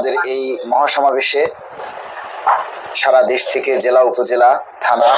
আমাদের এই মহাসমাবেশে সারা দেশ থেকে জেলা, উপজেলা, থানা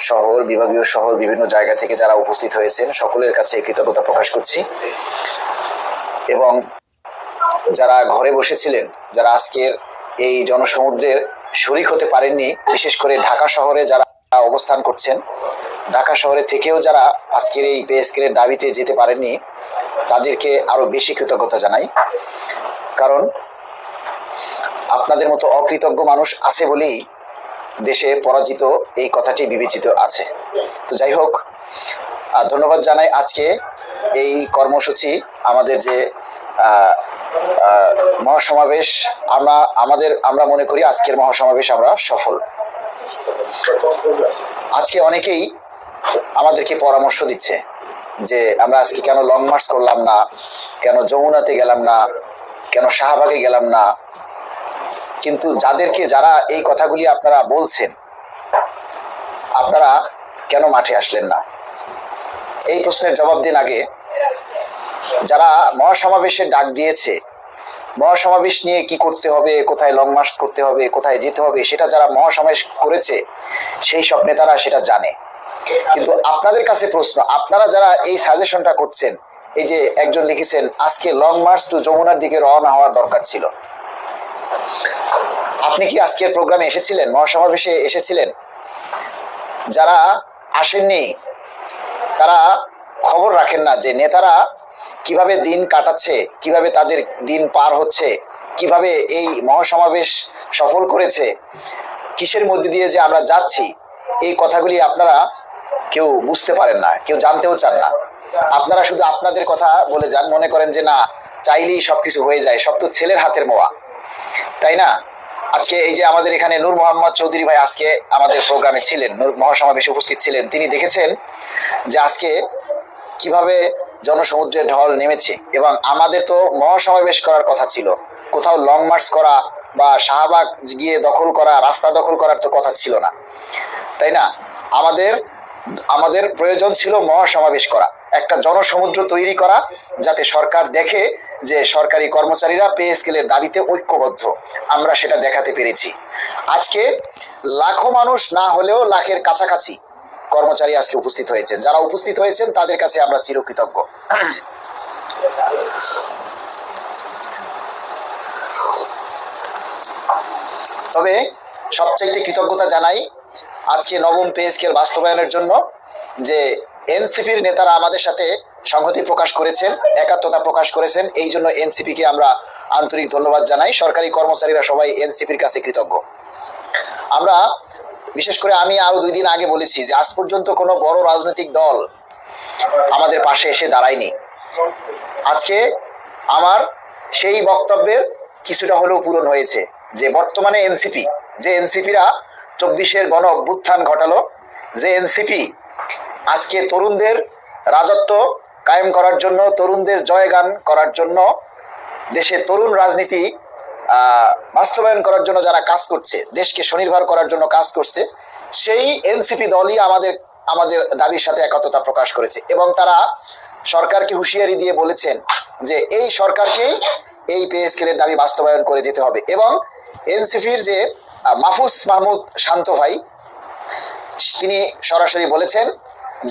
শহর, বিভাগীয় শহর, বিভিন্ন জায়গা থেকে যারা উপস্থিত হয়েছেন, সকলের কাছে কৃতজ্ঞতা প্রকাশ করছি। এবং যারা ঘরে বসেছিলেন, যারা আজকের এই জনসমুদ্রের শরিক হতে পারেননি, বিশেষ করে ঢাকা শহরে যারা অবস্থান করছেন, ঢাকা শহরে থেকেও যারা আজকের এই পে স্কেলের দাবিতে যেতে পারেননি, তাদেরকে আরও বেশি কৃতজ্ঞতা জানাই। কারণ আপনাদের মতো অকৃতজ্ঞ মানুষ আছে বলেই দেশে পরাজিত এই কথাটি বিবেচিত আছে। তো যাই হোক ধন্যবাদ জানাই আজকে এই কর্মসূচি, আমাদের যে মহাসমাবেশ, আমরা, আমাদের, আমরা মনে করি আজকের মহাসমাবেশ আমরা সফল। আজকে অনেকেই আমাদেরকে পরামর্শ দিচ্ছে যে, আমরা আজকে কেন লং মার্চ করলাম না, কেন যমুনাতে গেলাম না, কেন শাহবাগে গেলাম না কিন্তু যাদেরকে যারা এই কথাগুলি আপনারা বলছেন, আপনারা কেন মাঠে আসলেন না? এই প্রশ্নের জবাব দিন আগে। যারা মহাসমাবেশের ডাক দিয়েছে, মহাসমাবেশ নিয়ে কি করতে হবে, কোথায় লং মার্চ করতে হবে, কোথায় যেতে হবে, সেটা যারা মহাসমাবেশ করেছে, সেই সব নেতারা সেটা জানে। কিন্তু আপনাদের কাছে প্রশ্ন, আপনারা যারা এই সাজেশনটা করছেন, এই যে একজন লিখেছেন, আজকে লং মার্চ টু যমুনার দিকে রওনা হওয়ার দরকার ছিল। আপনি কি আজকের প্রোগ্রামে এসেছিলেন? মহাসমাবেশে এসেছিলেন? যারা আসেননি, তারা খবর রাখেন না যে নেতারা কীভাবে দিন কাটাচ্ছে, কীভাবে তাদের দিন পার হচ্ছে, কীভাবে এই মহাসমাবেশ সফল করেছে, কিসের মধ্যে দিয়ে যে আমরা যাচ্ছি, এই কথাগুলি আপনারা কেউ বুঝতে পারেন না, কেউ জানতেও চান না। আপনারা শুধু আপনাদের কথা বলে যান, মনে করেন যে না, চাইলেই সবকিছু হয়ে যায়, সব তো ছেলের হাতের মোয়া। তাই না? আজকে এই যে আমাদের এখানে নূর মোহাম্মদ চৌধুরী ভাই আজকে আমাদের প্রোগ্রামে ছিলেন, নূর মহাসমাবেশে উপস্থিত ছিলেন। তিনি দেখেছেন যে আজকে কীভাবে জনসমুদ্রের ঢল নেমেছে এবং আমাদের তো মহাসমাবেশ করার কথা ছিল। কোথাও লং মার্চ করা বা শাহবাগ গিয়ে দখল করা, রাস্তা দখল করার তো কথা ছিল না। তাই না? আমাদের আমাদের প্রয়োজন ছিল মহাসমাবেশ করা, একটা জনসমুদ্র তৈরি করা যাতে সরকার দেখে যে সরকারি কর্মচারীরা পে স্কেলের দাবিতে ঐক্যবদ্ধ। আমরা সেটা দেখাতে পেরেছি। আজকে লাখো মানুষ না হলেও লাখের কাছাকাছি কর্মচারী আজকে উপস্থিত হয়েছেন। যারা উপস্থিত হয়েছেন, তাদের কাছে আমরা চিরকৃতজ্ঞ। তবে সবচাইতে কৃতজ্ঞতা জানাই আজকে নবম পে স্কেল বাস্তবায়নের জন্য যে এনসিপির নেতারা আমাদের সাথে সংহতি প্রকাশ করেছেন, একাত্মতা প্রকাশ করেছেন। এই জন্য এনসিপিকে আমরা আন্তরিক ধন্যবাদ জানাই। সরকারি কর্মচারীরা সবাই এনসিপির কাছে কৃতজ্ঞ। আমরা, বিশেষ করে আমি আরও দুই দিন আগে বলেছি যে আজ পর্যন্ত কোনো বড় রাজনৈতিক দল আমাদের পাশে এসে দাঁড়ায়নি। আজকে আমার সেই বক্তব্যের কিছুটা হলেও পূরণ হয়েছে যে বর্তমানে এনসিপি, যে এনসিপিরা চব্বিশের গণ অভ্যুত্থান ঘটালো, যে এনসিপি আজকে তরুণদের রাজত্ব কায়েম করার জন্য, তরুণদের জয়গান করার জন্য, দেশে তরুণ রাজনীতি বাস্তবায়ন করার জন্য যারা কাজ করছে, দেশকে স্বনির্ভর করার জন্য কাজ করছে, সেই এনসিপি দলই আমাদের আমাদের দাবির সাথে একতা প্রকাশ করেছে। এবং তারা সরকারকে হুঁশিয়ারি দিয়ে বলেছেন যে এই সরকারকেই এই পে দাবি বাস্তবায়ন করে যেতে হবে। এবং এনসিপির যে মাহফুজ মাহমুদ শান্ত ভাই, তিনি সরাসরি বলেছেন,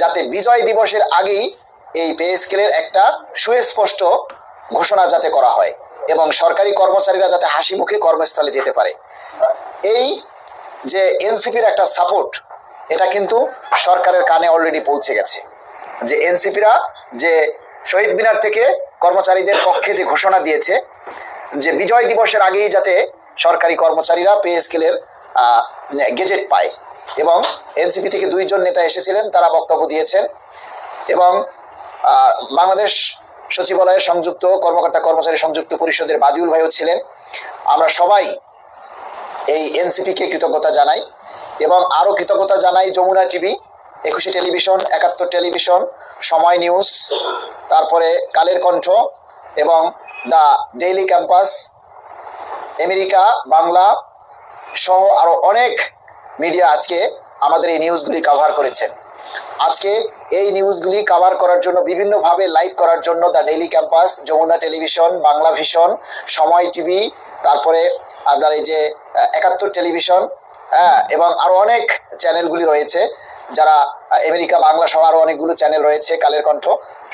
যাতে বিজয় দিবসের আগেই এই পে স্কেলের একটা সুস্পষ্ট ঘোষণা যাতে করা হয় এবং সরকারি কর্মচারীরা যাতে হাসি মুখে কর্মস্থলে যেতে পারে। এই যে এনসিপির একটা সাপোর্ট এটা কিন্তু সরকারের কানে অলরেডি পৌঁছে গেছে। যে এনসিপিরা যে শহীদ মিনার থেকে কর্মচারীদের পক্ষে যে ঘোষণা দিয়েছে, যে বিজয় দিবসের আগেই যাতে সরকারি কর্মচারীরা পে স্কেলের গেজেট পায়। এবং এনসিপি থেকে দুইজন নেতা এসেছিলেন, তারা বক্তব্য দিয়েছেন। এবং বাংলাদেশ সচিবালয়ের সংযুক্ত কর্মকর্তা কর্মচারী সংযুক্ত পরিষদের বাদিউল ভাইও ছিলেন। আমরা সবাই এই এনসিপিকে কৃতজ্ঞতা জানাই এবং আরও কৃতজ্ঞতা জানাই Jamuna TV, Ekushey television, Ekattor television, Somoy news, তারপরে কালের কণ্ঠ এবং the daily campus, America, Bangla সহ আরও অনেক মিডিয়া আজকে আমাদের এই নিউজগুলি কভার করেছেন। আজকে এই নিউজগুলি কভার করার জন্য, বিভিন্নভাবে লাইভ করার জন্য the daily campus Jamuna television Bangla vision Somoy TV তারপরে আপনার এই যে একাত্তর টেলিভিশন হ্যাঁ এবং আরও অনেক চ্যানেলগুলি রয়েছে। যারা আমেরিকা বাংলা সহ আরও অনেকগুলো চ্যানেল রয়েছে কালের কণ্ঠ।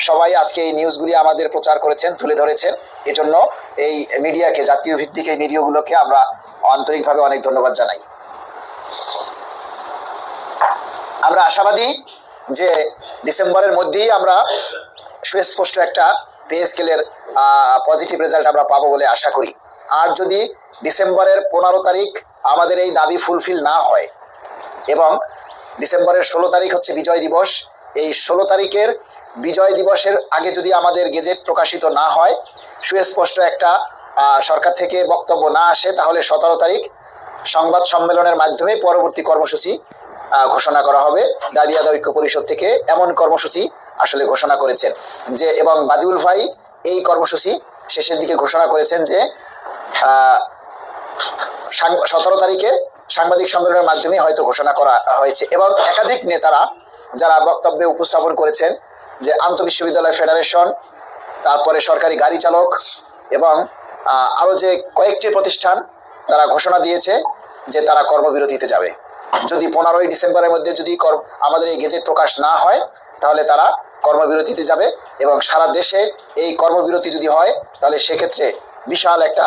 সবাই আজকে এই নিউজগুলি আমাদের প্রচার করেছেন, তুলে ধরেছেন। এজন্য এই মিডিয়াকে জাতীয় ভিত্তিক এই মিডিয়াগুলোকে আমরা আন্তরিকভাবে অনেক ধন্যবাদ জানাই। আমরা আশাবাদী যে ডিসেম্বরের মধ্যেই আমরা সুস্পষ্ট একটা পে স্কেলের পজিটিভ রেজাল্ট আমরা পাবো বলে আশা করি। আর যদি ডিসেম্বরের পনেরো তারিখ আমাদের এই দাবি ফুলফিল না হয়, এবং ডিসেম্বরের ষোলো তারিখ হচ্ছে বিজয় দিবস, এই ষোলো তারিখের বিজয় দিবসের আগে যদি আমাদের গেজেট প্রকাশিত না হয়, সুস্পষ্ট একটা সরকার থেকে বক্তব্য না আসে, তাহলে সতেরো তারিখ সংবাদ সম্মেলনের মাধ্যমে পরবর্তী কর্মসূচি ঘোষণা করা হবে। দাবি আদায় ঐক্য পরিষদ থেকে এমন কর্মসূচি আসলে ঘোষণা করেছেন যে এবং বাদিউল ভাই এই কর্মসূচি শেষের দিকে ঘোষণা করেছেন যে সতেরো তারিখে সাংবাদিক সম্মেলনের মাধ্যমে হয়তো ঘোষণা করা হয়েছে। এবং একাধিক নেতারা যারা বক্তব্যে উপস্থাপন করেছেন যে আন্তঃবিশ্ববিদ্যালয় ফেডারেশন তারপরে সরকারি গাড়ি চালক এবং আহ, আরও যে কয়েকটি প্রতিষ্ঠান তারা ঘোষণা দিয়েছে যে তারা কর্মবিরতিতে যাবে। যদি পনেরোই ডিসেম্বরের মধ্যে যদি আমাদের এই গেজেট প্রকাশ না হয়, তাহলে তারা কর্মবিরতিতে যাবে এবং সারা দেশে এই কর্মবিরতি যদি হয়, তাহলে সেক্ষেত্রে বিশাল একটা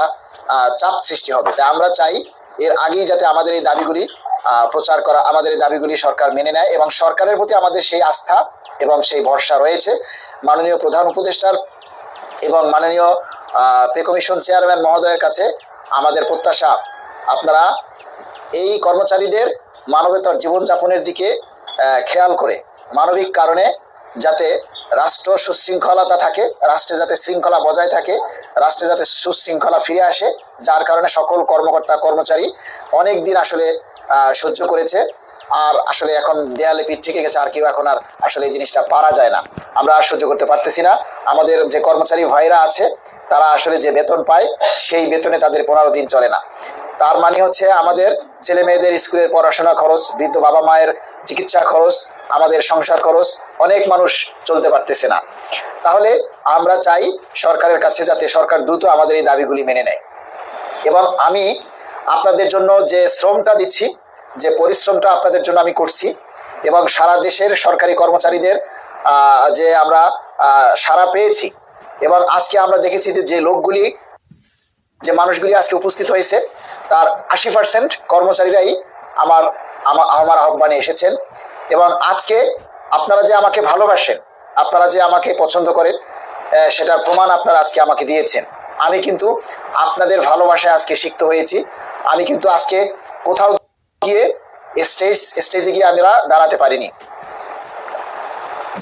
চাপ সৃষ্টি হবে। তাই আমরা চাই এর আগেই যাতে আমাদের এই দাবিগুলি প্রচার করা, আমাদের এই দাবিগুলি সরকার মেনে নেয় এবং সরকারের প্রতি আমাদের সেই আস্থা এবং সেই ভরসা রয়েছে। মাননীয় প্রধান উপদেষ্টার এবং মাননীয় পে কমিশন চেয়ারম্যান মহোদয়ের কাছে আমাদের প্রত্যাশা, আপনারা এই কর্মচারীদের মানবেতর জীবনযাপনের দিকে খেয়াল করে। মানবিক কারণে যাতে রাষ্ট্র সুশৃঙ্খলতা থাকে, রাষ্ট্রে যাতে শৃঙ্খলা বজায় থাকে, রাষ্ট্রে যাতে সুশৃঙ্খলা ফিরে আসে, যার কারণে সকল কর্মকর্তা, কর্মচারী অনেক দিন আসলে সহ্য করেছে। আর আসলে এখন দেয়ালে পিঠ থেকে গেছে, আর কেউ এখন আর আসলে এই জিনিসটা পারা যায় না। আমরা আর সহ্য করতে পারতেছি না। আমাদের যে কর্মচারী ভাইরা আছে, তারা আসলে যে বেতন পায়, সেই বেতনে তাদের পনেরো দিন চলে না। তার মানে হচ্ছে আমাদের ছেলে মেয়েদের স্কুলের পড়াশোনা খরচ, বৃদ্ধ বাবা মায়ের চিকিৎসা খরচ, আমাদের সংসার খরচ, অনেক মানুষ চলতে পারতেছে না। তাহলে আমরা চাই সরকারের কাছে যাতে সরকার দ্রুত আমাদের এই দাবিগুলি মেনে নেয়। এবং আমি আপনাদের জন্য যে শ্রমটা দিচ্ছি, যে পরিশ্রমটা আপনাদের জন্য আমি করছি, এবং সারা দেশের সরকারি কর্মচারীদের যে আমরা সাড়া পেয়েছি, এবং আজকে আমরা দেখেছি যে যে লোকগুলি যে মানুষগুলি আজকে উপস্থিত হয়েছে, তার আশি পার্সেন্ট কর্মচারীরাই আমার আমার আহ্বানে এসেছেন এবং আজকে আপনারা যে আমাকে ভালোবাসেন, আপনারা যে আমাকে পছন্দ করেন সেটার প্রমাণ আপনারা আজকে আমাকে দিয়েছেন। আমি কিন্তু আপনাদের ভালোবাসায় আজকে সিক্ত হয়েছি। আমি কিন্তু আজকে কোথাও গিয়ে স্টেজ, স্টেজে গিয়ে আমরা দাঁড়াতে পারিনি।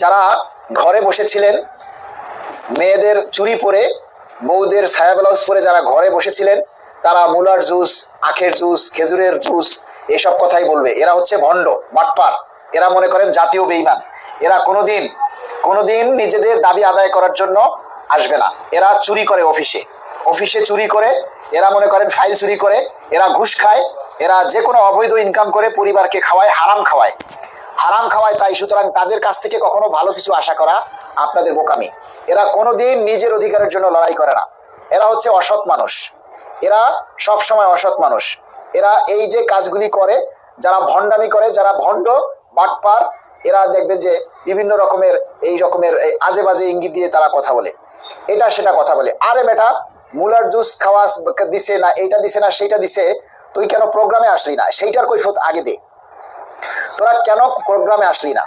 যারা ঘরে বসেছিলেন, মেয়েদের চুরি পরে বউদের ছায়া ব্লাউজ পরে যারা ঘরে বসেছিলেন, তারা মুলার জুস, আখের জুস, খেজুরের জুস, এসব কথাই বলবে। এরা হচ্ছে ভণ্ড, বাটপার। এরা মনে করেন জাতীয় বেইমান। এরা কোনোদিন কোনোদিন নিজেদের দাবি আদায় করার জন্য আসবে না। এরা চুরি করে অফিসে। অফিসে চুরি করে, এরা মনে করেন ফাইল চুরি করে, এরা ঘুষ খায়, এরা যে কোনো অবৈধ ইনকাম করে পরিবারকে খাওয়ায়, হারাম খাওয়ায়। হারাম খাওয়ায় তাই, সুতরাং তাদের কাছ থেকে কখনো ভালো কিছু আশা করা আপনাদের বোকামি। এরা কোনোদিন নিজের অধিকারের জন্য লড়াই করে না। এরা হচ্ছে অসৎ মানুষ। এরা সব সময় অসৎ মানুষ। এরা এই যে কাজগুলি করে, যারা ভণ্ডামি করে, যারা ভণ্ড, বাটপার, এরা দেখবেন যে বিভিন্ন রকমের, এই রকমের আজে বাজে ইঙ্গিত দিয়ে তারা কথা বলে। এটা সেটা কথা বলে। আরে বেটা, মুলার জুস খাওয়া দিছে না, এইটা দিছে না, সেইটা দিছে, তুই কেন প্রোগ্রামে আসলি না? সেইটার কৈফত আগে দে। তোরা কেন প্রোগ্রামে আসলি না?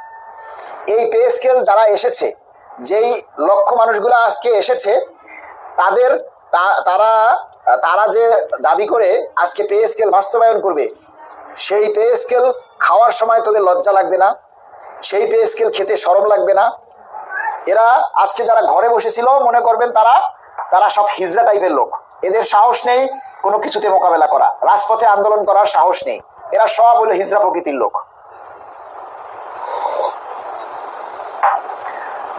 এই পে স্কেল যারা এসেছে, যেই লক্ষ মানুষগুলো আজকে এসেছে, তাদের তারা তারা যে দাবি করে আজকে পে স্কেল বাস্তবায়ন করবে, সেই পে স্কেল খাওয়ার সময় তোদের লজ্জা লাগবে না, সেই পে স্কেল খেতে সরম লাগবে না। এরা আজকে যারা ঘরে বসেছিল, মনে করবেন তারা তারা সব হিজড়া টাইপের লোক। এদের সাহস নেই কোনো কিছুতে মোকাবেলা করা। রাজপথে আন্দোলন করার সাহস নেই। এরা সব হলো হিজড়া প্রকৃতির লোক।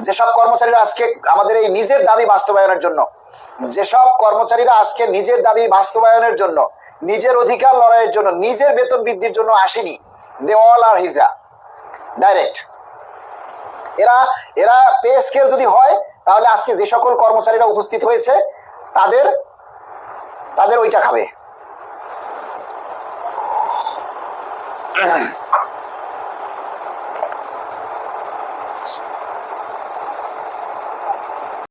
যেসব কর্মচারীরা আজকে আমাদের এই নিজের দাবি বাস্তবায়নের জন্য, যেসব কর্মচারীরা আজকে নিজের দাবি বাস্তবায়নের জন্য, নিজের অধিকার লড়াইয়ের জন্য, নিজের বেতন বৃদ্ধির জন্য আসেনি they all R hijra. Direct এরা এরা পে স্কেল যদি হয়, তাহলে আজকে যে সকল কর্মচারীরা উপস্থিত হয়েছে, তাদের তাদের ওইটা খাবে। Ugh.